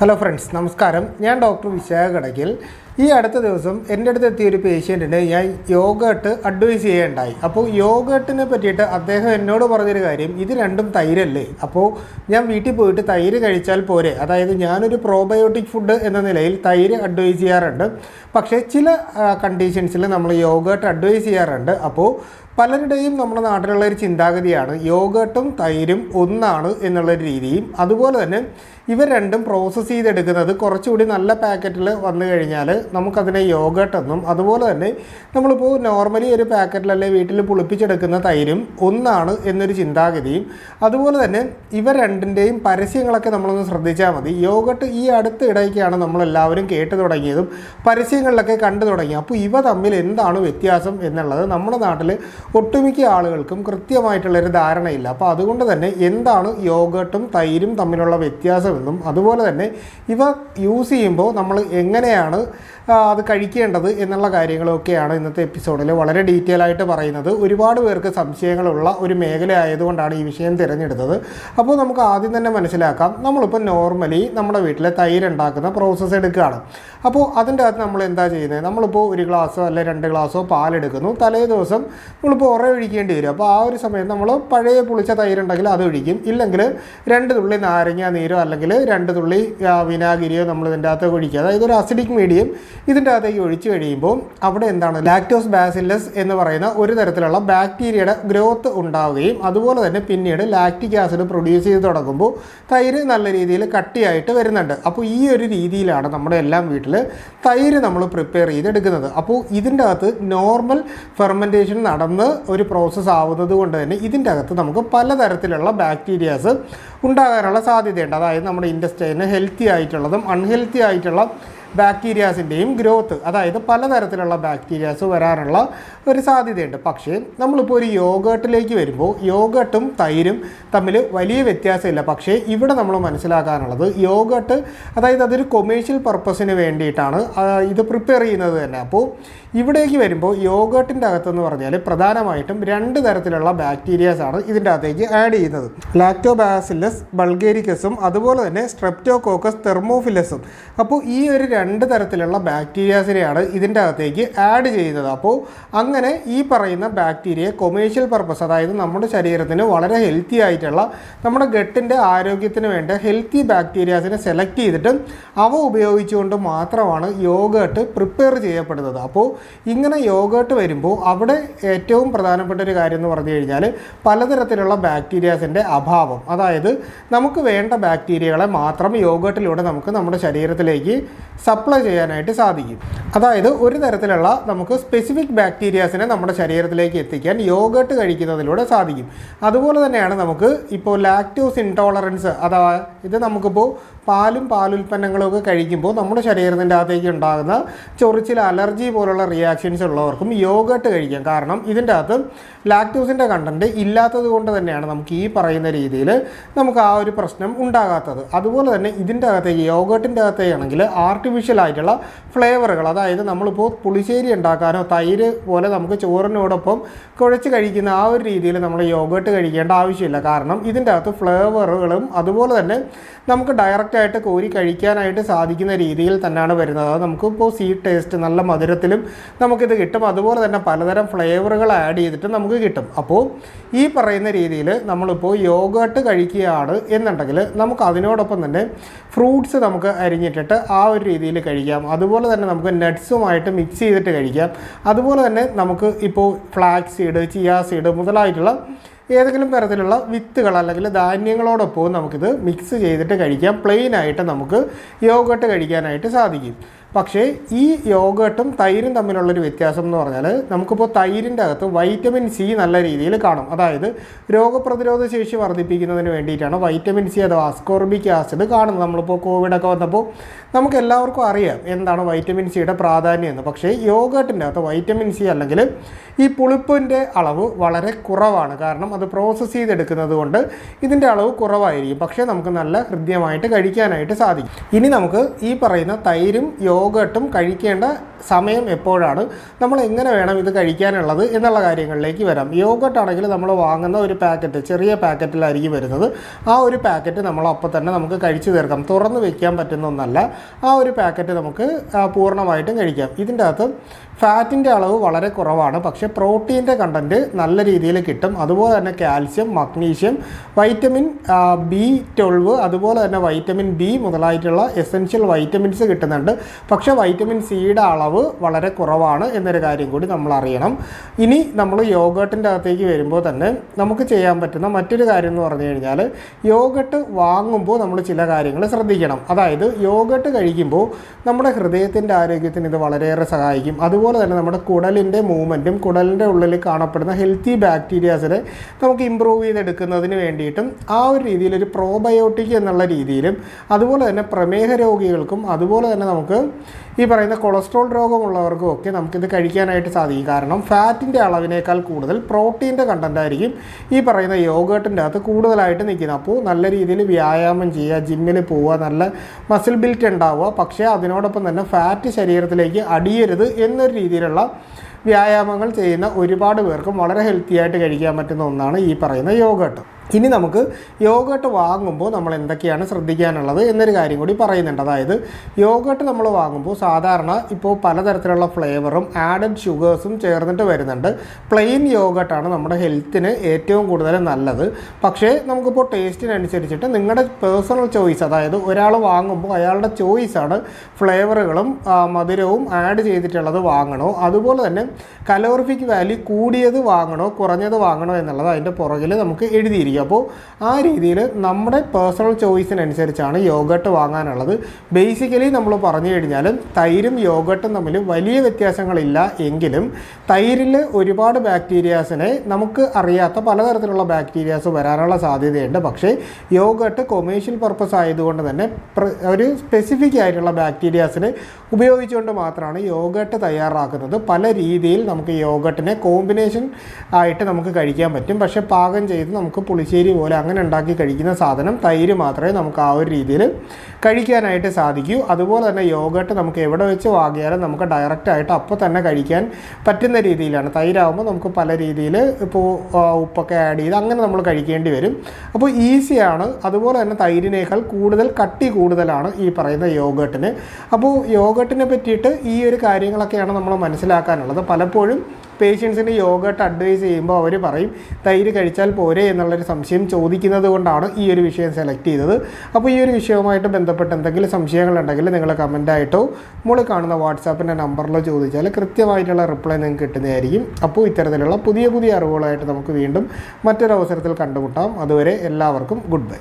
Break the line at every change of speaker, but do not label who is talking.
Hello friends നമസ്കാരം. ഞാൻ doctor Vishakha Kadakkal ഈ അടുത്ത ദിവസം എന്റെ അടുത്ത് എത്തിയ ഒരു പേഷ്യന്റിന് ഞാൻ യോഗട്ട് അഡ്വൈസ് ചെയ്യേണ്ടായി. അപ്പോൾ യോഗട്ടിനെ പറ്റിയിട്ട് അദ്ദേഹം എന്നോട് പറഞ്ഞൊരു കാര്യം ഇത് രണ്ടും തൈരല്ലേ? അപ്പോൾ ഞാൻ വീട്ടിൽ പോയിട്ട് തൈര് കഴിച്ചാൽ പോരെ? അതായത് ഞാനൊരു പ്രോബയോട്ടിക് ഫുഡ് എന്ന നിലയിൽ തൈര് അഡ്വൈസ് ചെയ്യാറുണ്ട്. പക്ഷേ ചില കണ്ടീഷൻസിൽ നമ്മൾ യോഗട്ട് അഡ്വൈസ് ചെയ്യാറുണ്ട്. അപ്പോൾ പലരുടെയും നമ്മുടെ നാട്ടിലുള്ള ഒരു ചിന്താഗതിയാണ് യോഗട്ടും തൈരും ഒന്നാണ് എന്നുള്ള രീതിയും. അതുപോലെ തന്നെ ഇവ രണ്ടും പ്രോസസ്സ് ചെയ്തെടുക്കുന്നത് കുറച്ചുകൂടി നല്ല പാക്കറ്റിൽ വന്നു കഴിഞ്ഞാൽ നമുക്കതിനെ യോഗട്ട് എന്നും അതുപോലെ തന്നെ നമ്മളിപ്പോൾ നോർമലി ഒരു പാക്കറ്റിലല്ലേ വീട്ടിൽ പുളിപ്പിച്ചെടുക്കുന്ന തൈരും ഒന്നാണ് എന്നൊരു ചിന്താഗതിയും. അതുപോലെ തന്നെ ഇവ രണ്ടിന്റെയും പരസ്യങ്ങളൊക്കെ നമ്മളൊന്ന് ശ്രദ്ധിച്ചാൽ മതി. യോഗട്ട് ഈ അടുത്ത ഇടയ്ക്കാണ് നമ്മളെല്ലാവരും കേട്ടു തുടങ്ങിയതും പരസ്യങ്ങളിലൊക്കെ കണ്ടു തുടങ്ങി അപ്പോൾ ഇവ തമ്മിൽ എന്താണ് വ്യത്യാസം എന്നുള്ളത് നമ്മുടെ നാട്ടിൽ ഒട്ടുമിക്ക ആളുകൾക്കും കൃത്യമായിട്ടുള്ളൊരു ധാരണയില്ല. അപ്പോൾ അതുകൊണ്ട് തന്നെ എന്താണ് യോഗട്ടും തൈരും തമ്മിലുള്ള വ്യത്യാസമെന്നും അതുപോലെ തന്നെ ഇവ യൂസ് ചെയ്യുമ്പോൾ നമ്മൾ എങ്ങനെയാണ് അത് കഴിക്കേണ്ടത് എന്നുള്ള കാര്യങ്ങളൊക്കെയാണ് ഇന്നത്തെ എപ്പിസോഡിൽ വളരെ ഡീറ്റെയിൽ ആയിട്ട് പറയുന്നത്. ഒരുപാട് പേർക്ക് സംശയങ്ങളുള്ള ഒരു മേഖല ആയതുകൊണ്ടാണ് ഈ വിഷയം തിരഞ്ഞെടുത്തത്. അപ്പോൾ നമുക്ക് ആദ്യം തന്നെ മനസ്സിലാക്കാം. നമ്മളിപ്പോൾ നോർമലി നമ്മുടെ വീട്ടിലെ തൈര് ഉണ്ടാക്കുന്ന പ്രോസസ്സ് എടുക്കുകയാണ്. അപ്പോൾ അതിന്റെ അകത്ത് നമ്മൾ എന്താ ചെയ്യുന്നത്? നമ്മളിപ്പോൾ ഒരു ഗ്ലാസ്സോ അല്ലെ രണ്ട് ഗ്ലാസ്സോ പാലെടുക്കുന്നു. തലേ ദിവസം നമ്മളിപ്പോൾ ഉറ ഒഴിക്കേണ്ടി വരും. അപ്പോൾ ആ ഒരു സമയത്ത് നമ്മൾ പഴയ പുളിച്ച തൈരുണ്ടെങ്കിൽ അത് ഒഴിക്കും. ഇല്ലെങ്കിൽ രണ്ട് തുള്ളി നാരങ്ങ നീരോ അല്ലെങ്കിൽ രണ്ട് തുള്ളി വിനാഗിരിയോ നമ്മൾ ഇതിന്റെ അകത്ത് ഒഴിക്കുക അതായത് ഒരു അസിഡിക് മീഡിയം ഇതിന്റെ അകത്തേക്ക് ഒഴിച്ചു കഴിയുമ്പോൾ അവിടെ എന്താണ്? ലാക്ടോസ് ബാസില്ലസ് എന്ന് പറയുന്ന ഒരു തരത്തിലുള്ള ബാക്ടീരിയയുടെ ഗ്രോത്ത് ഉണ്ടാവുകയും അതുപോലെ തന്നെ പിന്നീട് ലാക്റ്റിക് ആസിഡ് പ്രൊഡ്യൂസ് ചെയ്ത് തുടങ്ങുമ്പോൾ തൈര് നല്ല രീതിയിൽ കട്ടിയായിട്ട് വരുന്നുണ്ട്. അപ്പോൾ ഈ ഒരു രീതിയിലാണ് നമ്മുടെ എല്ലാം വീട്ടിൽ തൈര് നമ്മൾ പ്രിപ്പയർ ചെയ്തെടുക്കുന്നത്. അപ്പോൾ ഇതിന്റെ അകത്ത് നോർമൽ ഫെർമെന്റേഷൻ നടന്ന് ഒരു പ്രോസസ്സ് ആവുന്നത് കൊണ്ട് തന്നെ ഇതിന്റെ അകത്ത് നമുക്ക് പലതരത്തിലുള്ള ബാക്ടീരിയാസ് ഉണ്ടാകാനുള്ള സാധ്യതയുണ്ട്. അതായത് നമ്മുടെ ഇൻഡസ്ട്രീന് ഹെൽത്തി ആയിട്ടുള്ളതും അൺഹെൽത്തി ആയിട്ടുള്ള ബാക്ടീരിയാസിന്റെയും ഗ്രോത്ത് അതായത് പലതരത്തിലുള്ള ബാക്ടീരിയാസ് വരാനുള്ള ഒരു സാധ്യതയുണ്ട്. പക്ഷേ നമ്മളിപ്പോൾ ഒരു യോഗേട്ടിലേക്ക് വരുമ്പോൾ യോഗട്ടും തൈരും തമ്മിൽ വലിയ വ്യത്യാസമില്ല. പക്ഷേ ഇവിടെ നമ്മൾ മനസ്സിലാക്കാനുള്ളത് യോഗട്ട് അതായത് അതൊരു കൊമേഴ്ഷ്യൽ പർപ്പസിന് വേണ്ടിയിട്ടാണ് ഇത് പ്രിപ്പയർ ചെയ്യുന്നത് തന്നെ. അപ്പോൾ ഇവിടേക്ക് വരുമ്പോൾ യോഗട്ടിന്റെ അകത്തെന്ന് പറഞ്ഞാൽ പ്രധാനമായിട്ടും രണ്ട് തരത്തിലുള്ള ബാക്ടീരിയാസ് ആണ് ഇതിന്റെ അകത്തേക്ക് ആഡ് ചെയ്യുന്നത്. ലാക്ടോബാസിലസ് ബൾഗേരിക്കസും അതുപോലെ തന്നെ സ്ട്രെപ്റ്റോകോക്കസ് തെർമോഫിലസും അപ്പോൾ ഈ ഒരു രണ്ട് തരത്തിലുള്ള ബാക്ടീരിയാസിനെയാണ് ഇതിന്റെ അകത്തേക്ക് ആഡ് ചെയ്യുന്നത് അപ്പോൾ അങ്ങനെ ഈ പറയുന്ന ബാക്ടീരിയ കൊമേഴ്ഷ്യൽ പർപ്പസ് അതായത് നമ്മുടെ ശരീരത്തിന് വളരെ ഹെൽത്തി ആയിട്ടുള്ള നമ്മുടെ ഗട്ടിന്റെ ആരോഗ്യത്തിന് വേണ്ട ഹെൽത്തി ബാക്ടീരിയാസിനെ സെലക്ട് ചെയ്തിട്ട് അവ ഉപയോഗിച്ചുകൊണ്ട് മാത്രമാണ് യോഗട്ട് പ്രിപ്പയർ ചെയ്യപ്പെടുന്നത്. അപ്പോൾ ഇങ്ങനെ യോഗട്ട് വരുമ്പോൾ അവിടെ ഏറ്റവും പ്രധാനപ്പെട്ട ഒരു കാര്യം എന്ന് പറഞ്ഞു കഴിഞ്ഞാൽ പലതരത്തിലുള്ള ബാക്ടീരിയാസിന്റെ അഭാവം. അതായത് നമുക്ക് വേണ്ട ബാക്ടീരിയകളെ മാത്രം യോഗട്ടിലൂടെ നമുക്ക് നമ്മുടെ ശരീരത്തിലേക്ക് സപ്ലൈ ചെയ്യാനായിട്ട് സാധിക്കും. അതായത് ഒരു തരത്തിലുള്ള നമുക്ക് സ്പെസിഫിക് ബാക്ടീരിയാസിനെ നമ്മുടെ ശരീരത്തിലേക്ക് എത്തിക്കാൻ യോഗട്ട് കഴിക്കുന്നതിലൂടെ സാധിക്കും. അതുപോലെ തന്നെയാണ് നമുക്ക് ഇപ്പോൾ ലാക്ടോസ് ഇൻടോളറൻസ് അഥവാ ഇത് നമുക്കിപ്പോൾ പാലും പാലുൽപ്പന്നങ്ങളും ഒക്കെ കഴിക്കുമ്പോൾ നമ്മുടെ ശരീരത്തിന്റെ അകത്തേക്ക് ഉണ്ടാകുന്ന ചൊറിച്ചിൽ അലർജി പോലുള്ള റിയാക്ഷൻസ് ഉള്ളവർക്കും യോഗട്ട് കഴിക്കാം. കാരണം ഇതിന്റെ അകത്ത് ലാക്ടോസിന്റെ കണ്ടന്റ് ഇല്ലാത്തത് കൊണ്ട് തന്നെയാണ് നമുക്ക് ഈ പറയുന്ന രീതിയിൽ നമുക്ക് ആ ഒരു പ്രശ്നം ഉണ്ടാകാത്തത്. അതുപോലെ തന്നെ ഇതിന്റെ അകത്തേക്ക് യോഗട്ടിന്റെ അകത്തേക്കാണെങ്കിൽ ആർട്ടിഫിഷ്യൽ ആയിട്ടുള്ള ഫ്ലേവറുകൾ അതായത് നമ്മളിപ്പോൾ പുളിശ്ശേരി ഉണ്ടാക്കാനോ തൈര് പോലെ നമുക്ക് ചോറിനോടൊപ്പം കുഴച്ച് കഴിക്കുന്ന ആ ഒരു രീതിയിൽ നമ്മൾ യോഗട്ട് കഴിക്കേണ്ട ആവശ്യമില്ല. കാരണം ഇതിന്റെ അകത്ത് ഫ്ലേവറുകളും അതുപോലെ തന്നെ നമുക്ക് ഡയറക്റ്റായിട്ട് കോരി കഴിക്കാനായിട്ട് സാധിക്കുന്ന രീതിയിൽ തന്നെയാണ് വരുന്നത്. അത് നമുക്കിപ്പോൾ സീ ടേസ്റ്റ് നല്ല മധുരത്തിലും നമുക്കിത് കിട്ടും. അതുപോലെ തന്നെ പലതരം ഫ്ലേവറുകൾ ആഡ് ചെയ്തിട്ട് നമുക്ക് കിട്ടും. അപ്പോൾ ഈ പറയുന്ന രീതിയിൽ നമ്മളിപ്പോൾ യോഗട്ട് കഴിക്കുകയാണ് എന്നുണ്ടെങ്കിൽ നമുക്ക് അതിനോടൊപ്പം തന്നെ ഫ്രൂട്ട്സ് നമുക്ക് അരിഞ്ഞിട്ടിട്ട് ആ ഒരു രീതിയിൽ കഴിക്കാം. അതുപോലെ തന്നെ നമുക്ക് നട്ട്സുമായിട്ട് മിക്സ് ചെയ്തിട്ട് കഴിക്കാം. അതുപോലെ തന്നെ നമുക്ക് ഇപ്പോൾ ഫ്ലാക്സ് സീഡ് ചിയാ സീഡ് മുതലായിട്ടുള്ള ഏതെങ്കിലും തരത്തിലുള്ള വിത്തുകൾ അല്ലെങ്കിൽ ധാന്യങ്ങളോടൊപ്പവും നമുക്കിത് മിക്സ് ചെയ്തിട്ട് കഴിക്കാം. പ്ലെയിനായിട്ട് നമുക്ക് യോഗട്ട് കഴിക്കാനായിട്ട് സാധിക്കും. പക്ഷേ ഈ യോഗട്ടും തൈരും തമ്മിലുള്ളൊരു വ്യത്യാസം എന്ന് പറഞ്ഞാൽ നമുക്കിപ്പോൾ തൈരിന്റെ അകത്ത് വൈറ്റമിൻ സി നല്ല രീതിയിൽ കാണും. അതായത് രോഗപ്രതിരോധ ശേഷി വർദ്ധിപ്പിക്കുന്നതിന് വേണ്ടിയിട്ടാണ് വൈറ്റമിൻ സി അഥവാ അസ്കോർബിക് ആസിഡ് കാണുന്നത്. നമ്മളിപ്പോൾ കോവിഡൊക്കെ വന്നപ്പോൾ നമുക്ക് എല്ലാവർക്കും അറിയാം എന്താണ് വൈറ്റമിൻ സിയുടെ പ്രാധാന്യം എന്ന്. പക്ഷേ യോഗട്ടിന്റെ അകത്ത് വൈറ്റമിൻ സി അല്ലെങ്കിൽ ഈ പുളിപ്പിന്റെ അളവ് വളരെ കുറവാണ്. കാരണം അത് പ്രോസസ്സ് ചെയ്തെടുക്കുന്നത് കൊണ്ട് ഇതിന്റെ അളവ് കുറവായിരിക്കും. പക്ഷേ നമുക്ക് നല്ല ഹൃദ്യമായിട്ട് കഴിക്കാനായിട്ട് സാധിക്കും. ഇനി നമുക്ക് ഈ പറയുന്ന തൈരും യോഗ യോഗട്ടും കഴിക്കേണ്ട സമയം എപ്പോഴാണ്? നമ്മൾ എങ്ങനെ വേണം ഇത് കഴിക്കാനുള്ളത് എന്നുള്ള കാര്യങ്ങളിലേക്ക് വരാം. യോഗട്ടാണെങ്കിൽ നമ്മൾ വാങ്ങുന്ന ഒരു പാക്കറ്റ് ചെറിയ പാക്കറ്റിലായിരിക്കും വരുന്നത്. ആ ഒരു പാക്കറ്റ് നമ്മൾ അപ്പോൾ തന്നെ നമുക്ക് കഴിച്ചു തീർക്കാം. തുറന്ന് വയ്ക്കാൻ പറ്റുന്ന ഒന്നല്ല. ആ ഒരു പാക്കറ്റ് നമുക്ക് പൂർണമായിട്ടും കഴിക്കാം. ഇതിന്റെ അകത്ത് ഫാറ്റിന്റെ അളവ് വളരെ കുറവാണ്. പക്ഷേ പ്രോട്ടീന്റെ കണ്ടന്റ് നല്ല രീതിയിൽ കിട്ടും. അതുപോലെ തന്നെ calcium magnesium vitamin B twelve അതുപോലെ തന്നെ വൈറ്റമിൻ ബി മുതലായിട്ടുള്ള എസെൻഷ്യൽ വൈറ്റമിൻസ് കിട്ടുന്നുണ്ട്. പക്ഷേ വൈറ്റമിൻ സിയുടെ അളവ് വളരെ കുറവാണ് എന്നൊരു കാര്യം കൂടി നമ്മൾ അറിയണം. ഇനി നമ്മൾ യോഗട്ടിന്റെ അകത്തേക്ക് വരുമ്പോൾ തന്നെ നമുക്ക് ചെയ്യാൻ പറ്റുന്ന മറ്റൊരു കാര്യം എന്ന് പറഞ്ഞു കഴിഞ്ഞാൽ യോഗട്ട് വാങ്ങുമ്പോൾ നമ്മൾ ചില കാര്യങ്ങൾ ശ്രദ്ധിക്കണം. അതായത് യോഗട്ട് കഴിക്കുമ്പോൾ നമ്മുടെ ഹൃദയത്തിന്റെ ആരോഗ്യത്തിന് ഇത് വളരെയേറെ സഹായിക്കും. അതുപോലെ തന്നെ നമ്മുടെ കുടലിന്റെ മൂവ്മെന്റും കുടലിന്റെ ഉള്ളിൽ കാണപ്പെടുന്ന ഹെൽത്തി ബാക്ടീരിയാസിനെ നമുക്ക് ഇമ്പ്രൂവ് ചെയ്തെടുക്കുന്നതിന് വേണ്ടിയിട്ടും ആ ഒരു രീതിയിൽ ഒരു പ്രോബയോട്ടിക് എന്നുള്ള രീതിയിലും അതുപോലെ തന്നെ പ്രമേഹ രോഗികൾക്കും അതുപോലെ തന്നെ നമുക്ക് ഈ പറയുന്ന കൊളസ്ട്രോൾ രോഗമുള്ളവർക്കും ഒക്കെ നമുക്കിത് കഴിക്കാനായിട്ട് സാധിക്കും. കാരണം ഫാറ്റിന്റെ അളവിനേക്കാൾ കൂടുതൽ പ്രോട്ടീന്റെ കണ്ടന്റ് ആയിരിക്കും ഈ പറയുന്ന യോഗേട്ടിന്റെ അകത്ത് കൂടുതലായിട്ട് നിൽക്കുന്നത്. അപ്പോൾ നല്ല രീതിയിൽ വ്യായാമം ചെയ്യുക ജിമ്മിൽ പോവുക നല്ല മസിൽ ബിൽറ്റ് ഉണ്ടാവുക. പക്ഷേ അതിനോടൊപ്പം തന്നെ ഫാറ്റ് ശരീരത്തിലേക്ക് അടിയരുത് എന്നൊരു രീതിയിലുള്ള വ്യായാമങ്ങൾ ചെയ്യുന്ന ഒരുപാട് പേർക്കും വളരെ ഹെൽത്തി ആയിട്ട് കഴിക്കാൻ പറ്റുന്ന ഒന്നാണ് ഈ പറയുന്ന യോഗട്ട്. ഇനി നമുക്ക് യോഗട്ട് വാങ്ങുമ്പോൾ നമ്മൾ എന്തൊക്കെയാണ് ശ്രദ്ധിക്കാനുള്ളത് എന്നൊരു കാര്യം കൂടി പറയുന്നുണ്ട്. അതായത് യോഗട്ട് നമ്മൾ വാങ്ങുമ്പോൾ സാധാരണ ഇപ്പോൾ പലതരത്തിലുള്ള ഫ്ലേവറും ആഡഡ് ഷുഗേഴ്സും ചേർന്നിട്ട് വരുന്നുണ്ട്. പ്ലെയിൻ യോഗട്ടാണ് നമ്മുടെ ഹെൽത്തിന് ഏറ്റവും കൂടുതൽ നല്ലത്. പക്ഷേ നമുക്കിപ്പോൾ ടേസ്റ്റിനനുസരിച്ചിട്ട് നിങ്ങളുടെ പേഴ്സണൽ ചോയ്സ് അതായത് ഒരാൾ വാങ്ങുമ്പോൾ അയാളുടെ ചോയ്സാണ് ഫ്ലേവറുകളും മധുരവും ആഡ് ചെയ്തിട്ടുള്ളത് വാങ്ങണോ? അതുപോലെ തന്നെ കലോറിഫിക് വാല്യൂ കൂടിയത് വാങ്ങണോ കുറഞ്ഞത് വാങ്ങണോ എന്നുള്ളത് അതിന്റെ പുറകിൽ നമുക്ക് എഴുതിയിരിക്കും അപ്പോൾ ആ രീതിയിൽ നമ്മുടെ പേഴ്സണൽ ചോയ്സിനനുസരിച്ചാണ് യോഗട്ട് വാങ്ങാനുള്ളത്. ബേസിക്കലി നമ്മൾ പറഞ്ഞു കഴിഞ്ഞാൽ തൈരും യോഗട്ടും തമ്മിൽ വലിയ വ്യത്യാസങ്ങളില്ല എങ്കിലും തൈരിൽ ഒരുപാട് ബാക്ടീരിയാസിനെ നമുക്ക് അറിയാത്ത പലതരത്തിലുള്ള ബാക്ടീരിയാസ് വരാനുള്ള സാധ്യതയുണ്ട്. പക്ഷേ യോഗട്ട് കൊമേഴ്ഷ്യൽ പർപ്പസ് ആയതുകൊണ്ട് തന്നെ ഒരു സ്പെസിഫിക് ആയിട്ടുള്ള ബാക്ടീരിയാസിനെ ഉപയോഗിച്ചുകൊണ്ട് മാത്രമാണ് യോഗട്ട് തയ്യാറാക്കുന്നത്. പല രീതിയിൽ നമുക്ക് യോഗട്ടിനെ കോമ്പിനേഷൻ ആയിട്ട് നമുക്ക് കഴിക്കാൻ പറ്റും. പക്ഷേ പാകം ചെയ്ത് നമുക്ക് പുളിശ്ശേരി പോലെ അങ്ങനെ ഉണ്ടാക്കി കഴിക്കുന്ന സാധനം തൈര് മാത്രമേ നമുക്ക് ആ ഒരു രീതിയിൽ കഴിക്കാനായിട്ട് സാധിക്കൂ. അതുപോലെ തന്നെ യോഗട്ട് നമുക്ക് എവിടെ വെച്ച് വാങ്ങിയാലും നമുക്ക് ഡയറക്റ്റ് ആയിട്ട് അപ്പോൾ തന്നെ കഴിക്കാൻ പറ്റുന്ന രീതിയിലാണ്. തൈരാകുമ്പോൾ നമുക്ക് പല രീതിയിൽ ഇപ്പോൾ ഉപ്പൊക്കെ ആഡ് ചെയ്ത് അങ്ങനെ നമ്മൾ കഴിക്കേണ്ടി വരും. അപ്പോൾ ഈസിയാണ് അതുപോലെ തന്നെ തൈരിനേക്കാൾ കൂടുതൽ കട്ടി കൂടുതലാണ് ഈ പറയുന്ന യോഗട്ടിന്. അപ്പോൾ യോഗട്ടിനെ പറ്റിയിട്ട് ഈ ഒരു കാര്യങ്ങളൊക്കെയാണ് നമ്മൾ മനസ്സിലാക്കാനുള്ളത്. പലപ്പോഴും പേഷ്യൻസിന് യോഗട്ട് അഡ്വൈസ് ചെയ്യുമ്പോൾ അവർ പറയും തൈര് കഴിച്ചാൽ പോരെ എന്നുള്ളൊരു സംശയം ചോദിക്കുന്നത് കൊണ്ടാണ് ഈ ഒരു വിഷയം സെലക്ട് ചെയ്തത്. അപ്പോൾ ഈ ഒരു വിഷയവുമായിട്ട് ബന്ധപ്പെട്ട് എന്തെങ്കിലും സംശയങ്ങളുണ്ടെങ്കിൽ നിങ്ങൾ കമന്റായിട്ടോ മുകളിൽ കാണുന്ന വാട്സാപ്പിന്റെ നമ്പറിലോ ചോദിച്ചാൽ കൃത്യമായിട്ടുള്ള റിപ്ലൈ നിങ്ങൾക്ക് കിട്ടുന്നതായിരിക്കും. അപ്പോൾ ഇത്തരത്തിലുള്ള പുതിയ പുതിയ അറിവുകളായിട്ട് നമുക്ക് വീണ്ടും മറ്റൊരവസരത്തിൽ കണ്ടുമുട്ടാം. അതുവരെ എല്ലാവർക്കും ഗുഡ് ബൈ